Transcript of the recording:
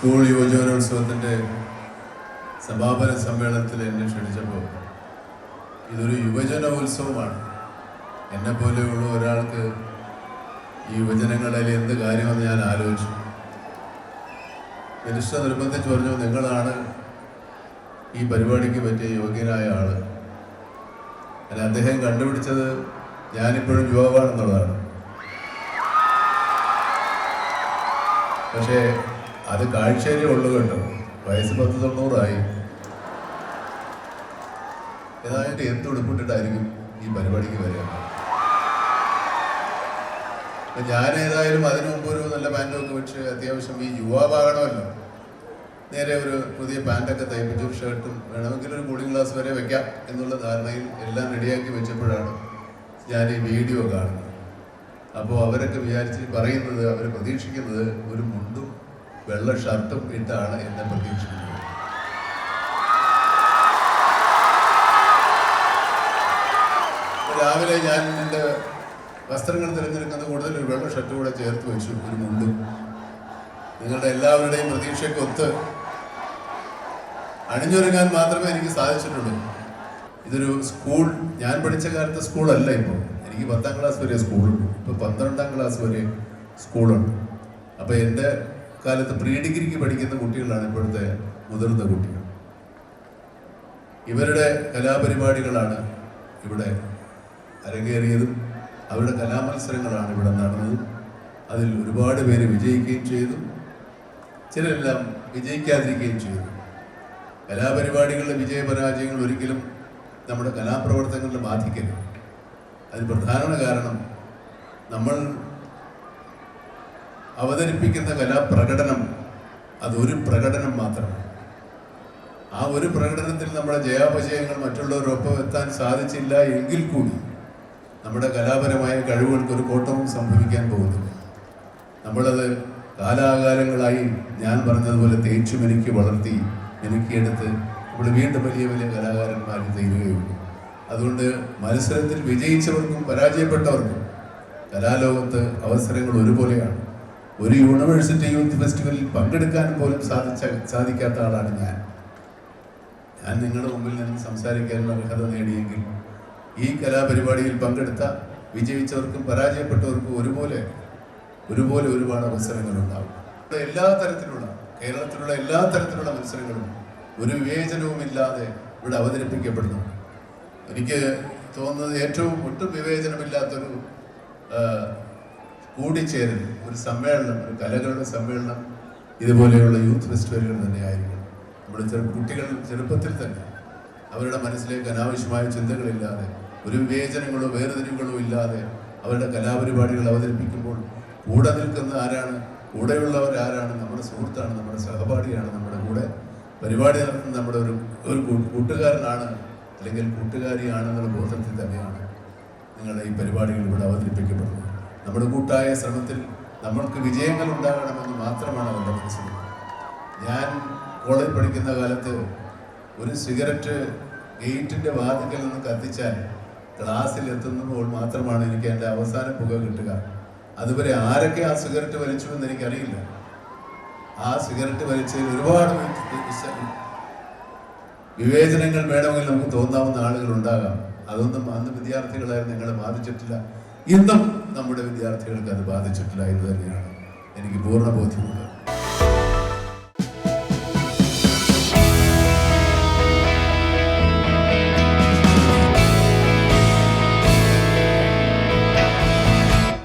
School യുവജനോത്സവത്തിന്റെ സമാപന സമ്മേളനത്തിൽ എന്നെ ക്ഷണിച്ചപ്പോൾ ഇതൊരു യുവജന ഉത്സവമാണ് എന്നെ പോലെയുള്ള ഒരാൾക്ക് ഈ യുവജനങ്ങളിൽ എന്ത് കാര്യമെന്ന് ഞാൻ ആലോചിച്ചു. മിനിസ്റ്റർ നിർബന്ധിച്ച് പറഞ്ഞു നിങ്ങളാണ് ഈ പരിപാടിക്ക് പറ്റിയ യോഗ്യനായ ആൾ അല്ല അദ്ദേഹം കണ്ടുപിടിച്ചത് ഞാനിപ്പോഴും യുവാവാണെന്നുള്ളതാണ്. പക്ഷേ അത് കാഴ്ചയിലേ ഉള്ളു കേട്ടോ വയസ്സ് പത്ത് തൊണ്ണൂറായി. ഏതായിട്ട് എന്ത് ഉടുപ്പിട്ടിട്ടായിരിക്കും ഈ പരിപാടിക്ക് വരിക? ഞാൻ ഏതായാലും അതിനു മുമ്പ് ഒരു നല്ല പാന്റൊക്കെ വെച്ച് അത്യാവശ്യം ഈ യുവാവാകണമല്ലോ. നേരെ ഒരു പുതിയ പാന്റൊക്കെ തയ്പ്പിച്ചു ഷർട്ടും വേണമെങ്കിൽ ഒരു കൂളിംഗ് ഗ്ലാസ് വരെ വെക്കാം എന്നുള്ള ധാരണയിൽ എല്ലാം റെഡിയാക്കി വെച്ചപ്പോഴാണ് ഞാൻ ഈ വീഡിയോ കാണുന്നത്. അപ്പോൾ അവരൊക്കെ വിചാരിച്ച് പറയുന്നത് അവർ പ്രതീക്ഷിക്കുന്നത് ഒരു മുണ്ടും വെള്ള ഷർട്ടും ഇട്ടാണ് എന്നെ പ്രതീക്ഷിക്കുന്നത് രാവിലെ ഞാൻ എന്റെ വസ്ത്രങ്ങൾ തിരഞ്ഞെടുക്കുന്നത് കൂടുതൽ ഒരു വെള്ള ഷർട്ട് കൂടെ ചേർത്ത് വെച്ചു ഒരു മുണ്ടും. നിങ്ങളുടെ എല്ലാവരുടെയും പ്രതീക്ഷയ്ക്കൊത്ത് അണിഞ്ഞൊരുങ്ങാൻ മാത്രമേ എനിക്ക് സാധിച്ചിട്ടുള്ളൂ. ഇതൊരു സ്കൂൾ ഞാൻ പഠിച്ച കാലത്തെ സ്കൂളല്ല ഇപ്പോൾ. എനിക്ക് പത്താം ക്ലാസ് വരെ സ്കൂളുണ്ട്. ഇപ്പോൾ പന്ത്രണ്ടാം ക്ലാസ് വരെ സ്കൂളുണ്ട്. അപ്പോൾ എന്റെ കാലത്ത് പ്രീ ഡിഗ്രിക്ക് പഠിക്കുന്ന കുട്ടികളാണ് ഇപ്പോഴത്തെ മുതിർന്ന കുട്ടികൾ. ഇവരുടെ കലാപരിപാടികളാണ് ഇവിടെ അരങ്ങേറിയതും അവരുടെ കലാമത്സരങ്ങളാണ് ഇവിടെ നടന്നതും. അതിൽ ഒരുപാട് പേര് വിജയിക്കുകയും ചെയ്തു. ചിലരെല്ലാം വിജയിക്കാതിരിക്കുകയും ചെയ്തു. കലാപരിപാടികളുടെ വിജയപരാജയങ്ങൾ ഒരിക്കലും നമ്മുടെ കലാപ്രവർത്തനങ്ങളെ ബാധിക്കരുത്. അതിന് പ്രധാന കാരണം നമ്മൾ അവതരിപ്പിക്കുന്ന കലാപ്രകടനം അതൊരു പ്രകടനം മാത്രമാണ്. ആ ഒരു പ്രകടനത്തിൽ നമ്മുടെ ജയാപജയങ്ങൾ മറ്റുള്ളവരൊപ്പം എത്താൻ സാധിച്ചില്ല എങ്കിൽ കൂടി നമ്മുടെ കലാപരമായ കഴിവുകൾക്ക് ഒരു കോട്ടവും സംഭവിക്കാൻ പോകുന്നില്ല. നമ്മളത് കാലാകാലങ്ങളായി ഞാൻ പറഞ്ഞതുപോലെ തേച്ചു മെനുക്കി വളർത്തി മെനുക്കിയെടുത്ത് നമ്മൾ വീണ്ടും വലിയ വലിയ കലാകാരന്മാർ തീരുകയുള്ളൂ. അതുകൊണ്ട് മത്സരത്തിൽ വിജയിച്ചവർക്കും പരാജയപ്പെട്ടവർക്കും കലാലോകത്ത് അവസരങ്ങൾ ഒരുപോലെയാണ്. ഒരു യൂണിവേഴ്സിറ്റി യൂത്ത് ഫെസ്റ്റിവലിൽ പങ്കെടുക്കാൻ പോലും സാധിച്ച സാധിക്കാത്ത ആളാണ് ഞാൻ. ഞാൻ നിങ്ങളുടെ മുമ്പിൽ നിന്ന് സംസാരിക്കാനുള്ള അർഹത നേടിയെങ്കിൽ ഈ കലാപരിപാടിയിൽ പങ്കെടുത്ത വിജയിച്ചവർക്കും പരാജയപ്പെട്ടവർക്കും ഒരുപോലെ ഒരുപോലെ ഒരുപാട് അവസരങ്ങൾ ഉണ്ടാവും എല്ലാ തരത്തിലുള്ള കേരളത്തിലുള്ള എല്ലാ തരത്തിലുള്ള മത്സരങ്ങളും ഒരു വിവേചനവുമില്ലാതെ ഇവിടെ അവതരിപ്പിക്കപ്പെടുന്നു. എനിക്ക് തോന്നുന്നത് ഏറ്റവും ഒട്ടും വിവേചനമില്ലാത്തൊരു കൂടിച്ചേരൽ ഒരു സമ്മേളനം ഒരു കലകളുടെ സമ്മേളനം ഇതുപോലെയുള്ള യൂത്ത് ഫെസ്റ്റിവലുകൾ തന്നെ ആയിരിക്കും നമ്മുടെ ചെറു കുട്ടികൾ ചെറുപ്പത്തിൽ തന്നെ അവരുടെ മനസ്സിലേക്ക് അനാവശ്യമായ ചിന്തകളില്ലാതെ ഒരു വിവേചനങ്ങളോ വേർതിരിവുകളോ ഇല്ലാതെ അവരുടെ കലാപരിപാടികൾ അവതരിപ്പിക്കുമ്പോൾ കൂടെ നിൽക്കുന്ന ആരാണ് കൂടെയുള്ളവർ ആരാണ് നമ്മുടെ സുഹൃത്താണ് നമ്മുടെ സഹപാഠിയാണ് നമ്മുടെ കൂടെ പരിപാടി നടത്തുന്ന നമ്മുടെ ഒരു ഒരു കൂട്ടുകാരനാണ് അല്ലെങ്കിൽ കൂട്ടുകാരിയാണെന്നുള്ള ബോധത്തിൽ തന്നെയാണ് നിങ്ങളുടെ ഈ പരിപാടികൾ ഇവിടെ അവതരിപ്പിക്കപ്പെടുന്നത്. നമ്മുടെ കൂട്ടായ ശ്രമത്തിൽ നമ്മൾക്ക് വിജയങ്ങൾ ഉണ്ടാകണമെന്ന് മാത്രമാണ് അവരുടെ മനസ്സിൽ. ഞാൻ കോളേജ് പഠിക്കുന്ന കാലത്ത് ഒരു സിഗരറ്റ് ഗേറ്റിന്റെ വാതിക്കൽ നിന്ന് കത്തിച്ചാൽ ക്ലാസ്സിൽ എത്തുമ്പോൾ മാത്രമാണ് എനിക്ക് എന്റെ അവസാന പുക കിട്ടുക. അതുവരെ ആരൊക്കെ ആ സിഗരറ്റ് വലിച്ചു എന്ന് എനിക്കറിയില്ല. ആ സിഗരറ്റ് വലിച്ചതിൽ ഒരുപാട് വിവേചനങ്ങൾ വേണമെങ്കിൽ നമുക്ക് തോന്നാവുന്ന ആളുകൾ ഉണ്ടാകാം. അതൊന്നും അന്ന് വിദ്യാർത്ഥികളായിരുന്നു നിങ്ങളെ ബാധിച്ചിട്ടില്ല. ഇന്നും നമ്മുടെ വിദ്യാർത്ഥികൾക്ക് അത് ബാധിച്ചിട്ടില്ല എന്ന് തന്നെയാണ് എനിക്ക് പൂർണ ബോധ്യമുള്ളത്.